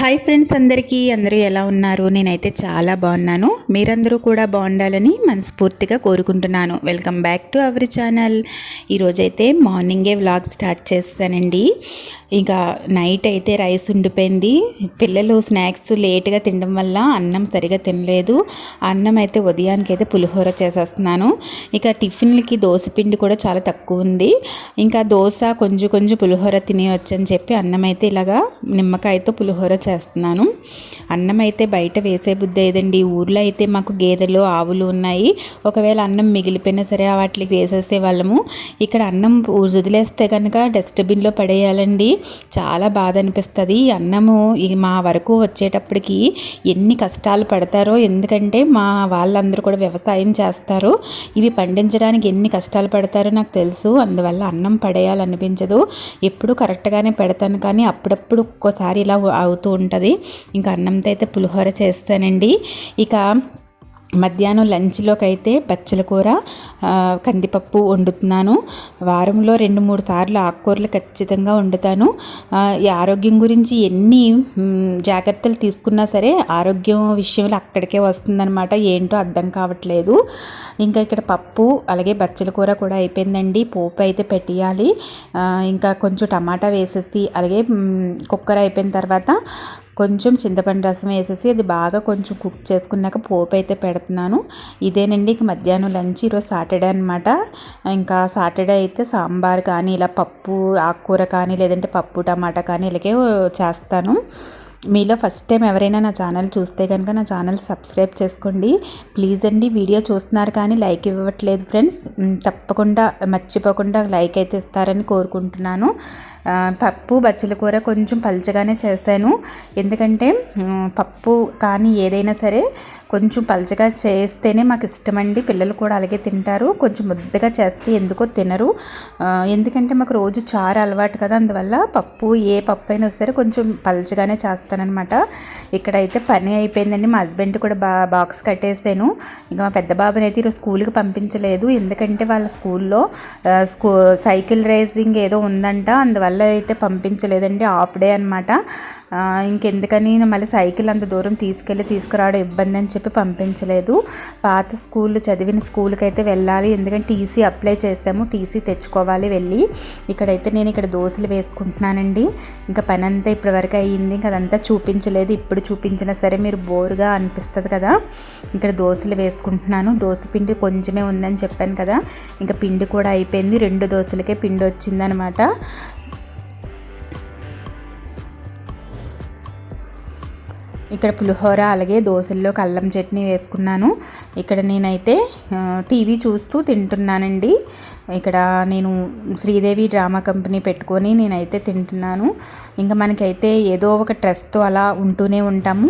Hi friends అందరికీ అందరూ ఎలా ఉన్నారు? నేనైతే చాలా బాగున్నాను. మీరందరూ కూడా బాగుండాలని మనస్ఫూర్తిగా కోరుకుంటున్నాను. Welcome back to our channel ఈరోజైతే మార్నింగే వ్లాగ్ స్టార్ట్ చేస్తానండి. ఇంకా నైట్ అయితే రైస్ ఉండిపోయింది. పిల్లలు స్నాక్స్ లేట్గా తినడం వల్ల అన్నం సరిగా తినలేదు. అన్నం అయితే ఉదయానికి అయితే పులిహోర చేసేస్తున్నాను. ఇక టిఫిన్లకి దోశ పిండి కూడా చాలా తక్కువ ఉంది. ఇంకా దోశ కొంచెం కొంచెం పులిహోర తినేయచ్చు అని చెప్పి అన్నం అయితే ఇలాగా నిమ్మకాయతో పులిహోర చేస్తున్నాను. అన్నం అయితే బయట వేసే బుద్ధి ఏదండి ఊర్లో అయితే మాకు గేదెలు ఆవులు ఉన్నాయి. ఒకవేళ అన్నం మిగిలిపోయినా సరే వాటికి వేసేసే వాళ్ళము. ఇక్కడ అన్నం వదిలేస్తే కనుక డస్ట్బిన్లో పడేయాలండి. చాలా బాధ అనిపిస్తుంది. అన్నము మా వరకు వచ్చేటప్పటికి ఎన్ని కష్టాలు పడతారో ఎందుకంటే మా వాళ్ళందరూ కూడా వ్యవసాయం చేస్తారు. ఇవి పండించడానికి ఎన్ని కష్టాలు పడతారో నాకు తెలుసు. అందువల్ల అన్నం పడేయాలనిపించదు. ఎప్పుడు కరెక్ట్గానే పెడతాను. కానీ అప్పుడప్పుడు ఒక్కోసారి ఇలా అవుతూ ఉంటుంది. ఇంకా అన్నంతో అయితే పులిహోర చేస్తానండి. ఇక మధ్యాహ్నం లంచ్లోకి అయితే బచ్చల కూర కందిపప్పు వండుతున్నాను. వారంలో రెండు మూడు సార్లు ఆకుకూరలు ఖచ్చితంగా వండుతాను. ఈ ఆరోగ్యం గురించి ఎన్ని జాగ్రత్తలు తీసుకున్నా సరే ఆరోగ్యం విషయంలో అక్కడికే వస్తుందనమాట ఏంటో అర్థం కావట్లేదు. ఇంకా ఇక్కడ పప్పు అలాగే బచ్చల కూర కూడా అయిపోయిందండి. పోపు అయితే పెట్టేయాలి. ఇంకా కొంచెం టమాటా వేసేసి అలాగే కుక్కర్ అయిపోయిన తర్వాత కొంచెం చింతపండు రసం వేసేసి అది బాగా కొంచెం కుక్ చేసుకున్నాక పోపు అయితే పెడుతున్నాను. ఇదేనండి ఇక మధ్యాహ్నం లంచ్ ఈరోజు సాటర్డే అనమాట ఇంకా సాటర్డే అయితే సాంబార్ కానీ ఇలా పప్పు ఆకుకూర కానీ లేదంటే పప్పు టమాటా కానీ ఇలాగే చేస్తాను. మీలో ఫస్ట్ టైం ఎవరైనా నా ఛానల్ చూస్తే కనుక నా ఛానల్ సబ్స్క్రైబ్ చేసుకోండి. ప్లీజ్ అండి వీడియో చూస్తున్నారు కానీ లైక్ ఇవ్వట్లేదు ఫ్రెండ్స్. తప్పకుండా మర్చిపోకుండా లైక్ అయితే ఇస్తారని కోరుకుంటున్నాను. పప్పు బచ్చల కూర కొంచెం పలచగానే చేశాను. ఎందుకంటే పప్పు కానీ ఏదైనా సరే కొంచెం పల్చగా చేస్తేనే మాకు ఇష్టమండి. పిల్లలు కూడా అలాగే తింటారు. కొంచెం ముద్దగా చేస్తే ఎందుకో తినరు. ఎందుకంటే మాకు రోజు చారు అలవాటు కదా. అందువల్ల పప్పు ఏ పప్పు అయినా సరే కొంచెం పల్చగానే చేస్తానమాట ఇక్కడైతే పని అయిపోయిందండి. మా హస్బెండ్ కూడా బా బాక్స్ కట్టేసాను ఇంకా మా పెద్ద బాబుని అయితే ఈరోజు స్కూల్కి పంపించలేదు. ఎందుకంటే వాళ్ళ స్కూల్లో స్కూ సైకిల్ రేసింగ్ ఏదో ఉందంట. అందువల్ల అయితే పంపించలేదండి. హాఫ్ డే అనమాట ఇంకెందుకని మళ్ళీ సైకిల్ అంత దూరం తీసుకెళ్ళి తీసుకురావడం ఇబ్బంది అని చెప్పి పంపించలేదు. పాత స్కూల్ చదివిన స్కూల్కి అయితే వెళ్ళాలి. ఎందుకంటే టీసీ అప్లై చేసాము టీసీ తెచ్చుకోవాలి వెళ్ళి. ఇక్కడైతే నేను ఇక్కడ దోశలు వేసుకుంటున్నానండి. ఇంకా పని అంతా ఇప్పటివరకు అయ్యింది. ఇంకా అదంతా చూపించలేదు. ఇప్పుడు చూపించినా సరే మీరు బోరుగా అనిపిస్తుంది కదా. ఇక్కడ దోశలు వేసుకుంటున్నాను. దోశ పిండి కొంచెమే ఉందని చెప్పాను కదా. ఇంకా పిండి కూడా అయిపోయింది. రెండు దోశలకే పిండి వచ్చిందనమాట. ఇక్కడ పులిహోర అలాగే దోశల్లో కల్లం చట్నీ వేసుకున్నాను. ఇక్కడ నేనైతే టీవీ చూస్తూ తింటున్నానండి. ఇక్కడ నేను శ్రీదేవి డ్రామా కంపెనీ పెట్టుకొని నేనైతే తింటున్నాను. ఇంకా మనకైతే ఏదో ఒక స్ట్రెస్తో అలా ఉంటూనే ఉంటాము.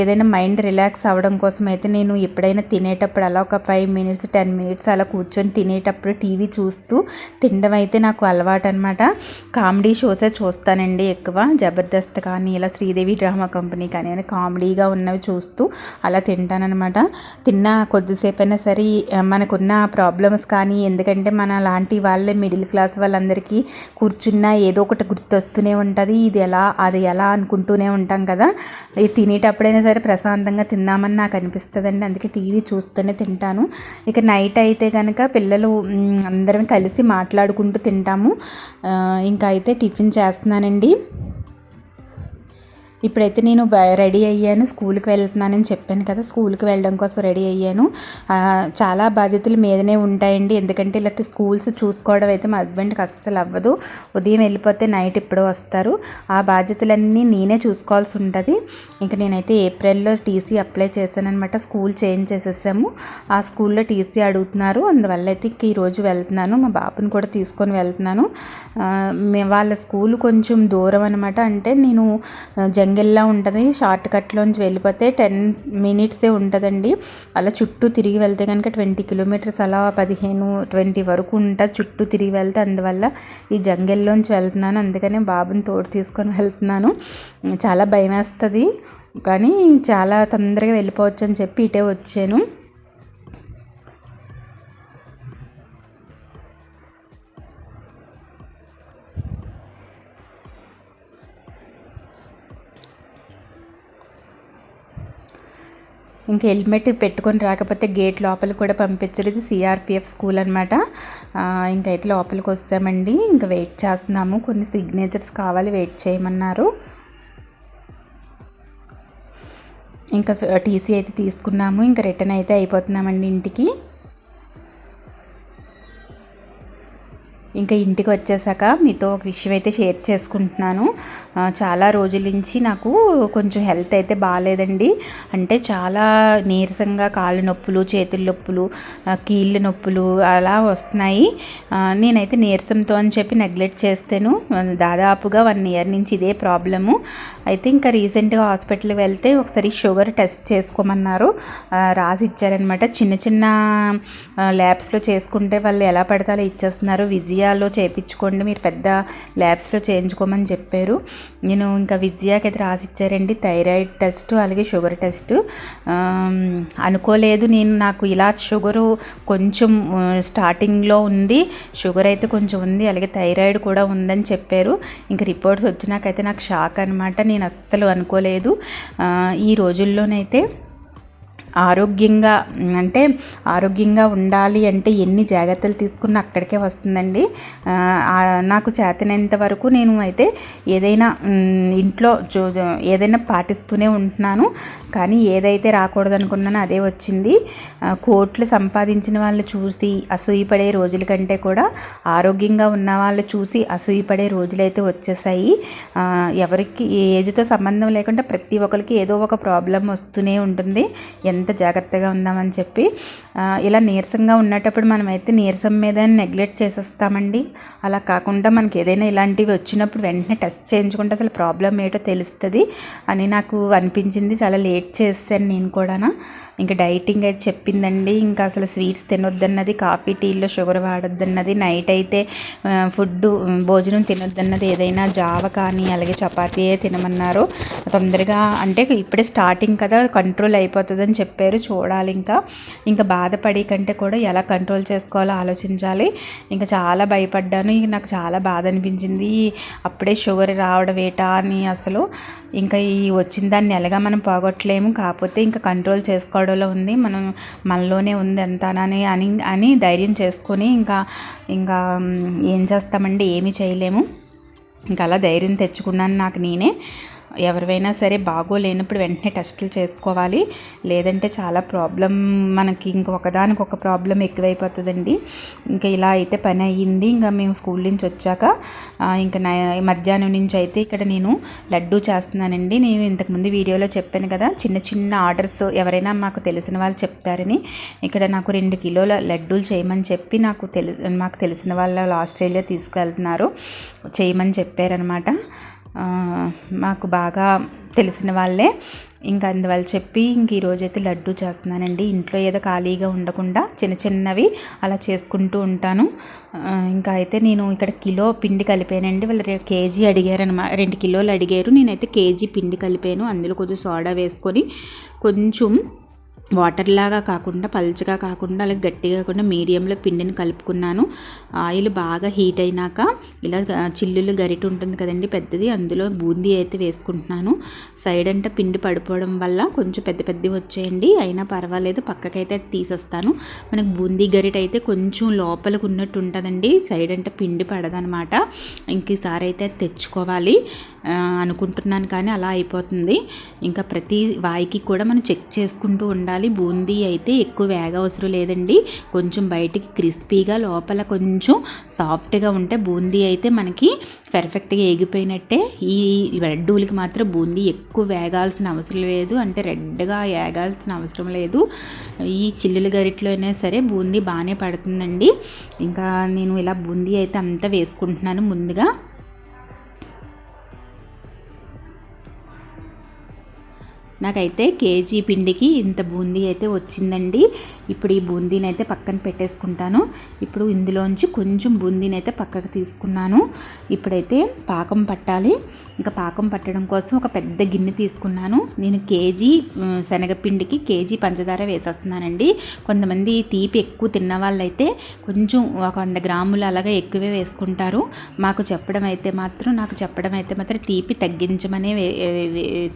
ఏదైనా మైండ్ రిలాక్స్ అవ్వడం కోసం అయితే నేను ఎప్పుడైనా తినేటప్పుడు అలా ఒక ఫైవ్ మినిట్స్ టెన్ మినిట్స్ అలా కూర్చొని తినేటప్పుడు టీవీ చూస్తూ తినడం అయితే నాకు అలవాటు అనమాట కామెడీ షోసే చూస్తానండి ఎక్కువ. జబర్దస్త్ కానీ ఇలా శ్రీదేవి డ్రామా కంపెనీ కానీ అని కామెడీగా ఉన్నవి చూస్తూ అలా తింటానమాట తిన్న కొద్దిసేపు అయినా సరే మనకున్న ప్రాబ్లమ్స్ కానీ ఎందుకంటే అంటే మన లాంటి వాళ్ళే మిడిల్ క్లాస్ వాళ్ళందరికీ కూర్చున్నా ఏదో ఒకటి గుర్తొస్తూనే ఉంటుంది. ఇది ఎలా అది ఎలా అనుకుంటూనే ఉంటాం కదా. ఇది తినేటప్పుడైనా సరే ప్రశాంతంగా తిందామని నాకు అనిపిస్తుందండి. అందుకే టీవీ చూస్తూనే తింటాను. ఇక నైట్ అయితే కనుక పిల్లలు అందరం కలిసి మాట్లాడుకుంటూ తింటాము. ఇంకా అయితే టిఫిన్ చేస్తున్నానండి. ఇప్పుడైతే నేను రెడీ అయ్యాను. స్కూల్కి వెళ్తున్నానని చెప్పాను కదా స్కూల్కి వెళ్ళడం కోసం రెడీ అయ్యాను. చాలా బాధ్యతలు మీదనే ఉంటాయండి. ఎందుకంటే ఇలాంటి స్కూల్స్ చూసుకోవడం అయితే మా హస్బెండ్కి అస్సలు అవ్వదు. ఉదయం వెళ్ళిపోతే నైట్ ఇప్పుడు వస్తారు. ఆ బాధ్యతలన్నీ నేనే చూసుకోవాల్సి ఉంటుంది. ఇంకా నేనైతే ఏప్రిల్లో టీసీ అప్లై చేశాను అనమాట స్కూల్ చేంజ్ చేసేసాము. ఆ స్కూల్లో టీసీ అడుగుతున్నారు. అందువల్ల అయితే ఇంక ఈరోజు వెళ్తున్నాను. మా బాబుని కూడా తీసుకొని వెళ్తున్నాను. వాళ్ళ స్కూల్ కొంచెం దూరం అనమాట అంటే నేను జంగిల్లా ఉంటుంది. షార్ట్ కట్లోంచి వెళ్ళిపోతే టెన్ మినిట్సే ఉంటుందండి. అలా చుట్టూ తిరిగి వెళ్తే కనుక ట్వంటీ కిలోమీటర్స్ అలా పదిహేను ట్వంటీ వరకు ఉంటుంది చుట్టూ తిరిగి వెళ్తే. అందువల్ల ఈ జంగిల్లోంచి వెళ్తున్నాను. అందుకనే బాబుని తోడు తీసుకొని వెళ్తున్నాను. చాలా భయం వేస్తుంది కానీ చాలా తొందరగా వెళ్ళిపోవచ్చు అని చెప్పి ఇటే వచ్చాను. ఇంకా హెల్మెట్ పెట్టుకొని రాకపోతే గేట్ లోపల కూడా పంపించలేదు. సిఆర్పిఎఫ్ స్కూల్ అనమాట ఇంకైతే అయితే లోపలికి వస్తామండి. ఇంకా వెయిట్ చేస్తున్నాము. కొన్ని సిగ్నేచర్స్ కావాలి వెయిట్ చేయమన్నారు. ఇంకా టీసీ అయితే తీసుకున్నాము. ఇంకా రిటర్న్ అయితే అయిపోతున్నామండి ఇంటికి. ఇంకా ఇంటికి వచ్చేసాక మీతో ఒక విషయం అయితే షేర్ చేసుకుంటున్నాను. చాలా రోజుల నుంచి నాకు కొంచెం హెల్త్ అయితే బాగాలేదండి. అంటే చాలా నీరసంగా కాళ్ళు నొప్పులు చేతుల నొప్పులు కీళ్ళ నొప్పులు అలా వస్తున్నాయి. నేనైతే నీరసంతో అని చెప్పి నెగ్లెక్ట్ చేస్తాను. దాదాపుగా వన్ ఇయర్ నుంచి ఇదే ప్రాబ్లము. అయితే ఇంకా రీసెంట్గా హాస్పిటల్కి వెళ్తే ఒకసారి షుగర్ టెస్ట్ చేసుకోమన్నారు. రాసి ఇచ్చారనమాట చిన్న చిన్న ల్యాబ్స్లో చేసుకుంటే వాళ్ళు ఎలా పడతాలో ఇచ్చేస్తున్నారు. విజి విజయాలో చేయించుకోండి మీరు పెద్ద ల్యాబ్స్లో చేయించుకోమని చెప్పారు. నేను ఇంకా విజయాకి అయితే రాసిచ్చారండి థైరాయిడ్ టెస్ట్ అలాగే షుగర్ టెస్ట్. అనుకోలేదు నేను నాకు ఇలా షుగరు కొంచెం స్టార్టింగ్లో ఉంది షుగర్ అయితే కొంచెం ఉంది అలాగే థైరాయిడ్ కూడా ఉందని చెప్పారు. ఇంకా రిపోర్ట్స్ వచ్చినాకైతే నాకు షాక్ అనమాట నేను అస్సలు అనుకోలేదు. ఈ రోజుల్లోనైతే ఆరోగ్యంగా అంటే ఆరోగ్యంగా ఉండాలి అంటే ఎన్ని జాగ్రత్తలు తీసుకున్న అక్కడికే వస్తుందండి. నాకు చేతనంత వరకు నేను అయితే ఏదైనా ఇంట్లో ఏదైనా పాటిస్తూనే ఉంటున్నాను. కానీ ఏదైతే రాకూడదు అనుకున్నానో అదే వచ్చింది. కోట్లు సంపాదించిన వాళ్ళు చూసి అసూయపడే రోజుల కంటే కూడా ఆరోగ్యంగా ఉన్న వాళ్ళు చూసి అసూయపడే రోజులైతే వచ్చేసాయి. ఎవరికి ఏజ్తో సంబంధం లేకుండా ప్రతి ఒక్కరికి ఏదో ఒక ప్రాబ్లం వస్తూనే ఉంటుంది. ఎంత జాగ్రత్తగా ఉందామని చెప్పి ఇలా నీరసంగా ఉన్నప్పుడు మనమైతే నీరసం మీద నెగ్లెక్ట్ చేసేస్తామండి. అలా కాకుండా మనకి ఏదైనా ఇలాంటివి వచ్చినప్పుడు వెంటనే టెస్ట్ చేయించుకుంటే అసలు ప్రాబ్లం ఏంటో తెలుస్తుంది అని నాకు అనిపించింది. చాలా లేట్ చేశాను నేను కూడా ఇంకా డైటింగ్ అయితే చెప్పిందండి. ఇంకా అసలు స్వీట్స్ తినొద్దన్నది కాఫీ టీల్లో షుగర్ వాడొద్దన్నది నైట్ అయితే ఫుడ్ భోజనం తినొద్దన్నది ఏదైనా జావ కానీ అలాగే చపాతీ తినమన్నారు తొందరగా అంటే ఇప్పుడే స్టార్టింగ్ కదా కంట్రోల్ అయిపోతుందని చెప్పి చెప్పారు చూడాలి ఇంకా. ఇంకా బాధపడి కంటే కూడా ఎలా కంట్రోల్ చేసుకోవాలో ఆలోచించాలి. ఇంకా చాలా భయపడ్డాను. నాకు చాలా బాధ అనిపించింది. అప్పుడే షుగర్ రావడం ఏటా అని అసలు. ఇంకా ఈ వచ్చిన దాన్ని ఎలాగా మనం పోగొట్టలేము. కాకపోతే ఇంకా కంట్రోల్ చేసుకోవడంలో ఉంది. మనం మనలోనే ఉంది ఎంతనని అని అని ధైర్యం చేసుకొని ఇంకా ఇంకా ఏం చేస్తామండి? ఏమీ చేయలేము. ఇంకా అలా ధైర్యం తెచ్చుకున్నాను నాకు నేనే. ఎవరివైనా సరే బాగోలేనప్పుడు వెంటనే టెస్టులు చేసుకోవాలి. లేదంటే చాలా ప్రాబ్లం మనకి ఇంకొకదానికి ఒక ప్రాబ్లం ఎక్కువైపోతుందండి. ఇంకా ఇలా అయితే పని అయ్యింది. ఇంకా మేము స్కూల్ నుంచి వచ్చాక ఇంకా మధ్యాహ్నం నుంచి అయితే ఇక్కడ నేను లడ్డూ చేస్తున్నానండి. నేను ఇంతకుముందు వీడియోలో చెప్పాను కదా చిన్న చిన్న ఆర్డర్స్ ఎవరైనా మాకు తెలిసిన వాళ్ళు చెప్తారని. ఇక్కడ నాకు రెండు కిలోల లడ్డూలు చేయమని చెప్పి నాకు తెలి మాకు తెలిసిన వాళ్ళ ఆస్ట్రేలియా తీసుకెళ్తున్నారు. చేయమని చెప్పారనమాట మాకు బాగా తెలిసిన వాళ్ళే. ఇంకా అందువల్ల చెప్పి ఇంక ఈరోజైతే లడ్డు చేస్తున్నానండి. ఇంట్లో ఏదో ఖాళీగా ఉండకుండా చిన్న చిన్నవి అలా చేసుకుంటూ ఉంటాను. ఇంకా అయితే నేను ఇక్కడ కిలో పిండి కలిపానండి. వాళ్ళు కేజీ అడిగారనమాట రెండు కిలోలు అడిగారు. నేనైతే కేజీ పిండి కలిపాను. అందులో కొంచెం సోడా వేసుకొని కొంచెం వాటర్ లాగా కాకుండా పల్చగా కాకుండా అలాగే గట్టిగా కాకుండా మీడియంలో పిండిని కలుపుకున్నాను. ఆయిల్ బాగా హీట్ అయినాక ఇలా చిల్లులు గరిట ఉంటుంది కదండి పెద్దది. అందులో బూందీ అయితే వేసుకుంటున్నాను. సైడ్ అంటే పిండి పడిపోవడం వల్ల కొంచెం పెద్ద పెద్దవి వచ్చేయండి. అయినా పర్వాలేదు పక్కకైతే తీసేస్తాను. మనకు బూందీ గరిట అయితే కొంచెం లోపలికి ఉన్నట్టు ఉంటుందండి. సైడ్ అంటే పిండి పడదనమాట. ఇంక ఈసారి అయితే తెచ్చుకోవాలి. అనుకుంటున్నాను కానీ అలా అయిపోతుంది. ఇంకా ప్రతి వాయికి కూడా మనం చెక్ చేసుకుంటూ ఉండాలి. బూందీ అయితే ఎక్కువ వేగ అవసరం లేదండి. కొంచెం బయటికి క్రిస్పీగా లోపల కొంచెం సాఫ్ట్గా ఉంటే బూందీ అయితే మనకి పర్ఫెక్ట్గా ఏగిపోయినట్టే. ఈ లడ్డూలకి మాత్రం బూందీ ఎక్కువ వేగాల్సిన అవసరం లేదు. అంటే రెడ్గా వేగాల్సిన అవసరం లేదు. ఈ చిల్లుల గరిట్లో అయినా సరే బూందీ బాగానే పడుతుందండి. ఇంకా నేను ఇలా బూందీ అయితే అంతా వేసుకుంటున్నాను ముందుగా. నాకైతే కేజీ పిండికి ఇంత బూందీ అయితే వచ్చిందండి. ఇప్పుడు ఈ బూందీని అయితే పక్కన పెట్టేసుకుంటాను. ఇప్పుడు ఇందులోంచి కొంచెం బూందీని అయితే పక్కకు తీసుకున్నాను. ఇప్పుడైతే పాకం పట్టాలి. ఇంకా పాకం పట్టడం కోసం ఒక పెద్ద గిన్నె తీసుకున్నాను. నేను కేజీ శనగపిండికి కేజీ పంచదార వేసేస్తున్నానండి. కొంతమంది తీపి ఎక్కువ తిన్న వాళ్ళైతే కొంచెం ఒక వంద గ్రాములు అలాగా ఎక్కువే వేసుకుంటారు. మాకు చెప్పడం అయితే మాత్రం నాకు చెప్పడం అయితే మాత్రం తీపి తగ్గించమనే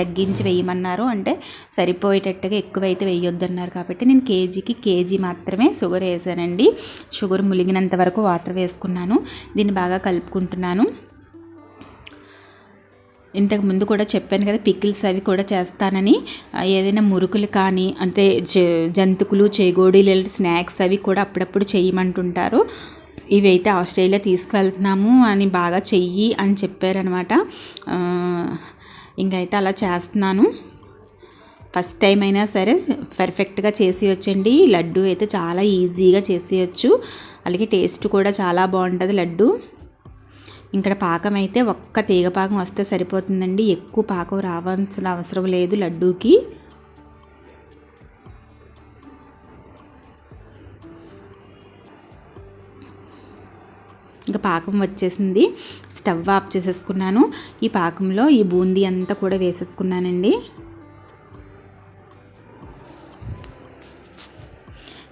తగ్గించి వేయమన్నారు. అంటే సరిపోయేటట్టుగా ఎక్కువైతే వేయొద్దన్నారు కాబట్టి నేను కేజీకి కేజీ మాత్రమే షుగర్ వేసానండి. షుగర్ ములిగినంత వరకు వాటర్ వేసుకున్నాను. దీన్ని బాగా కలుపుకుంటున్నాను. ఇంతకు ముందు కూడా చెప్పాను కదా పికిల్స్ అవి కూడా చేస్తానని. ఏదైనా మురుకులు కానీ అంటే జంతుకులు చేగోడీలు స్నాక్స్ అవి కూడా అప్పుడప్పుడు చేయమంటుంటారు. ఇవి అయితే ఆస్ట్రేలియా తీసుకువెళ్తున్నాము అని బాగా చెయ్యి అని చెప్పారనమాట. ఇంకైతే అలా చేస్తున్నాను. ఫస్ట్ టైం అయినా సరే పర్ఫెక్ట్గా చేసి వచ్చండి లడ్డు అయితే చాలా ఈజీగా చేసేయచ్చు. అలాగే టేస్ట్ కూడా చాలా బాగుంటుంది లడ్డు. ఇక్కడ పాకం అయితే ఒక్క తీగ పాకం వస్తే సరిపోతుందండి. ఎక్కువ పాకం రావాల్సిన అవసరం లేదు లడ్డూకి. ఇంకా పాకం వచ్చేసింది. స్టవ్ ఆఫ్ చేసేసుకున్నాను. ఈ పాకంలో ఈ బూందీ అంతా కూడా వేసేసుకున్నానండి.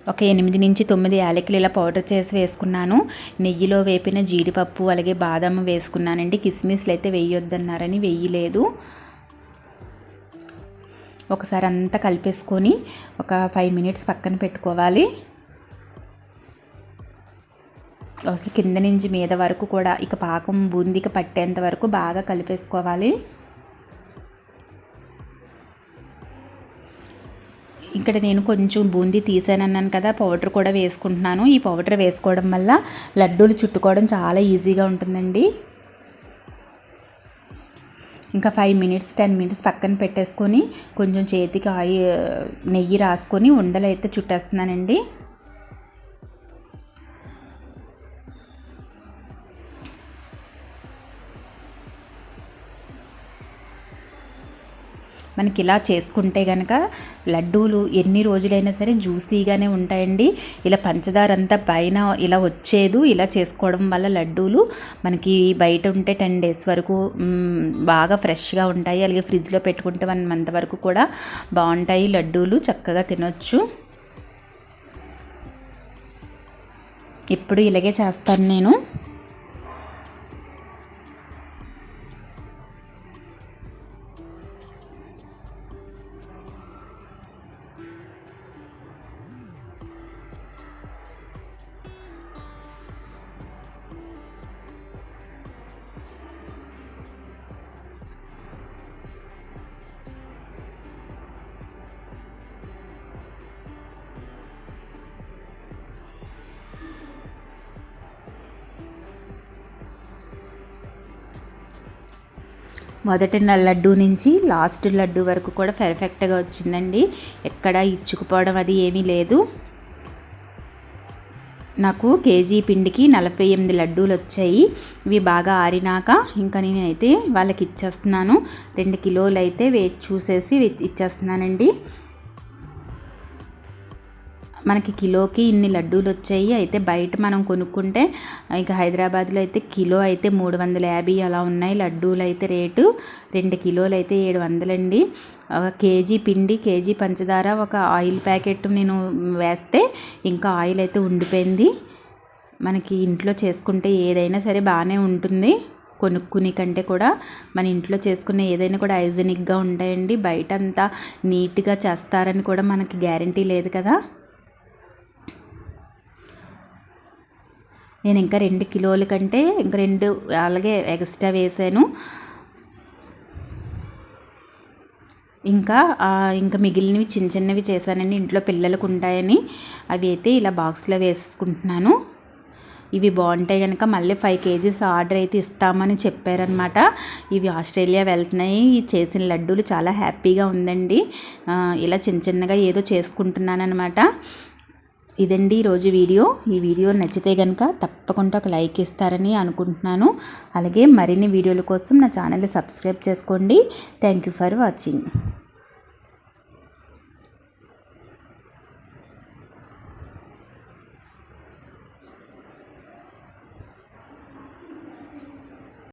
ఒక ఎనిమిది నుంచి తొమ్మిది యాలకులు ఇలా పౌడర్ చేసి వేసుకున్నాను. నెయ్యిలో వేపిన జీడిపప్పు అలాగే బాదం వేసుకున్నానండి. కిస్మిస్లు అయితే వేయొద్దన్నారని వేయలేదు. ఒకసారి అంతా కలిపేసుకొని ఒక ఫైవ్ మినిట్స్ పక్కన పెట్టుకోవాలి. అసలు కింద నుంచి మీద వరకు కూడా ఇక పాకం బూందికి పట్టేంత వరకు బాగా కలిపేసుకోవాలి. ఇక్కడ నేను కొంచెం బూందీ తీసానన్నాను కదా పౌడర్ కూడా వేసుకుంటున్నాను. ఈ పౌడర్ వేసుకోవడం వల్ల లడ్డూలు చుట్టుకోవడం చాలా ఈజీగా ఉంటుందండి. ఇంకా ఫైవ్ మినిట్స్ టెన్ మినిట్స్ పక్కన పెట్టేసుకొని కొంచెం చేతికి ఆయి నెయ్యి రాసుకొని ఉండలు అయితే చుట్టేస్తున్నానండి. మనకి ఇలా చేసుకుంటే కనుక లడ్డూలు ఎన్ని రోజులైనా సరే జ్యూసీగానే ఉంటాయండి. ఇలా పంచదార అంతా పైన ఇలా వచ్చేదు. ఇలా చేసుకోవడం వల్ల లడ్డూలు మనకి బయట ఉంటే టెన్ డేస్ వరకు బాగా ఫ్రెష్గా ఉంటాయి. అలాగే ఫ్రిడ్జ్లో పెట్టుకుంటే వన్ మంత్ వరకు కూడా బాగుంటాయి లడ్డూలు. చక్కగా తినొచ్చు. ఇప్పుడు ఇలాగే చేస్తాను నేను. మొదటి లడ్డు నుంచి లాస్ట్ లడ్డు వరకు కూడా పెర్ఫెక్ట్గా వచ్చిందండి. ఎక్కడ ఇచ్చుకుపోవడం అది ఏమీ లేదు. నాకు కేజీ పిండికి నలభై ఎనిమిది లడ్డూలు వచ్చాయి. ఇవి బాగా ఆరినాక ఇంకా నేనైతే వాళ్ళకి ఇచ్చేస్తున్నాను. రెండు కిలోలు అయితే వెయిట్ చూసేసి ఇచ్చేస్తున్నానండి. మనకి కిలోకి ఇన్ని లడ్డూలు వచ్చాయి అయితే బయట మనం కొనుక్కుంటే ఇక హైదరాబాద్లో అయితే కిలో అయితే మూడు వందల యాభై అలా ఉన్నాయి. లడ్డూలు అయితే రేటు రెండు కిలోలు అయితే ఏడు వందలండి. కేజీ పిండి కేజీ పంచదార ఒక ఆయిల్ ప్యాకెట్ నేను వేస్తే ఇంకా ఆయిల్ అయితే ఉండిపోయింది. మనకి ఇంట్లో చేసుకుంటే ఏదైనా సరే బాగానే ఉంటుంది. కొనుక్కుని కంటే కూడా మన ఇంట్లో చేసుకునే ఏదైనా కూడా హైజెనిక్గా ఉంటాయండి. బయట అంతా నీట్గా చేస్తారని కూడా మనకి గ్యారంటీ లేదు కదా. నేను ఇంకా రెండు కిలోల కంటే ఇంకా రెండు అలాగే ఎక్స్ట్రా వేసాను ఇంకా ఇంకా మిగిలినవి చిన్న చిన్నవి చేశానండి. ఇంట్లో పిల్లలకు ఉంటాయని. అవి అయితే ఇలా బాక్స్లో వేసుకుంటున్నాను. ఇవి బాగుంటాయి కనుక మళ్ళీ ఫైవ్ కేజీస్ ఆర్డర్ అయితే ఇస్తామని చెప్పారనమాట ఇవి ఆస్ట్రేలియా వెళ్తున్నాయి. చేసిన లడ్డూలు చాలా హ్యాపీగా ఉందండి. ఇలా చిన్న చిన్నగా ఏదో చేసుకుంటున్నాను అనమాట ఇదండి ఈరోజు వీడియో. ఈ వీడియో నచ్చితే కనుక తప్పకుండా ఒక లైక్ ఇస్తారని అనుకుంటున్నాను. అలాగే మరిన్ని వీడియోల కోసం నా ఛానల్ని సబ్స్క్రైబ్ చేసుకోండి. Thank you for watching.